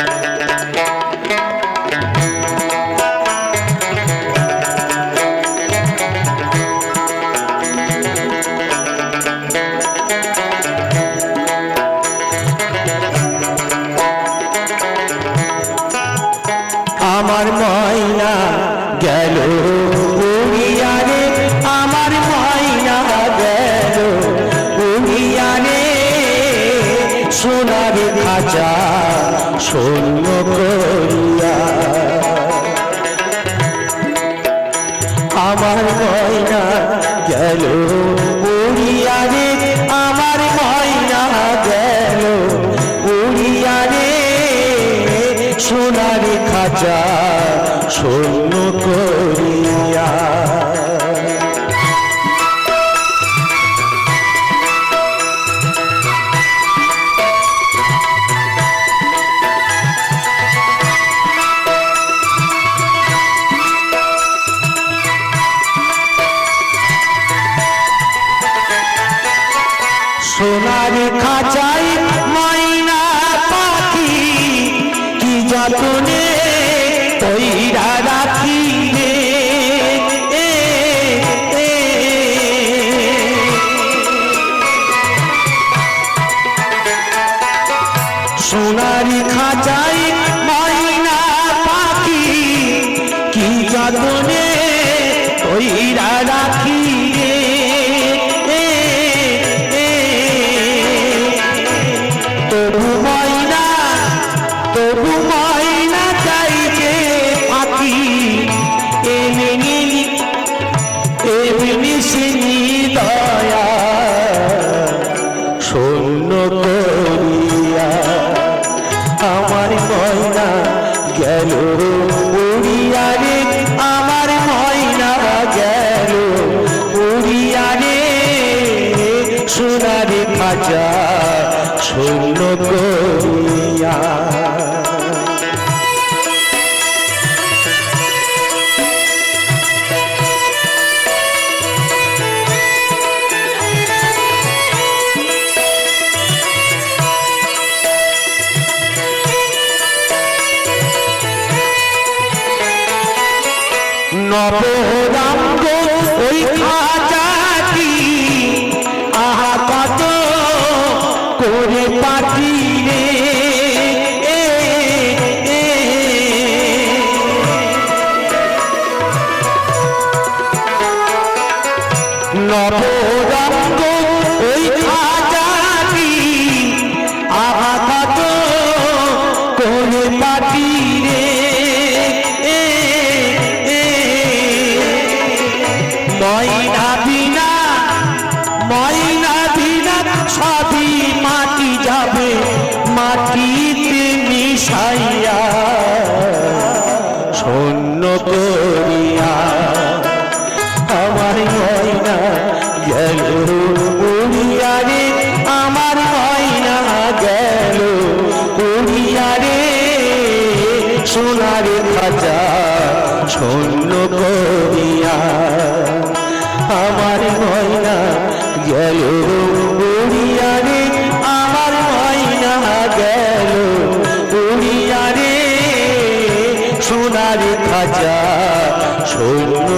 আমার শূন্য করিয়া। আমার ময়না গেল উড়িয়ারে আমার ময়না গেল উড়িয়ারে সোনার খাঁচা শূন্য করিয়া। খাঁচাই ময়না পাখি, কি যতনে তৈরা রাখি রে? সোনার খাঁচাই ময়না পাখি, কি যতনে তৈরা রাখি গেল উড়িয়ারে আমার ময়না গেল। উড়িয়ারে সোনারে খাজা শূন্য করিয়া। নবরাঙ্গ ওই খাজাটি আহা কত করে পাটি রে এ, মিশাইয়া শূন্য করিয়া আমার ময়না গেল উড়িয়া আমার ময়না গেল উড়িয়া রে। সোনার খাজা শূন্য করিয়া হাজার সৈন্য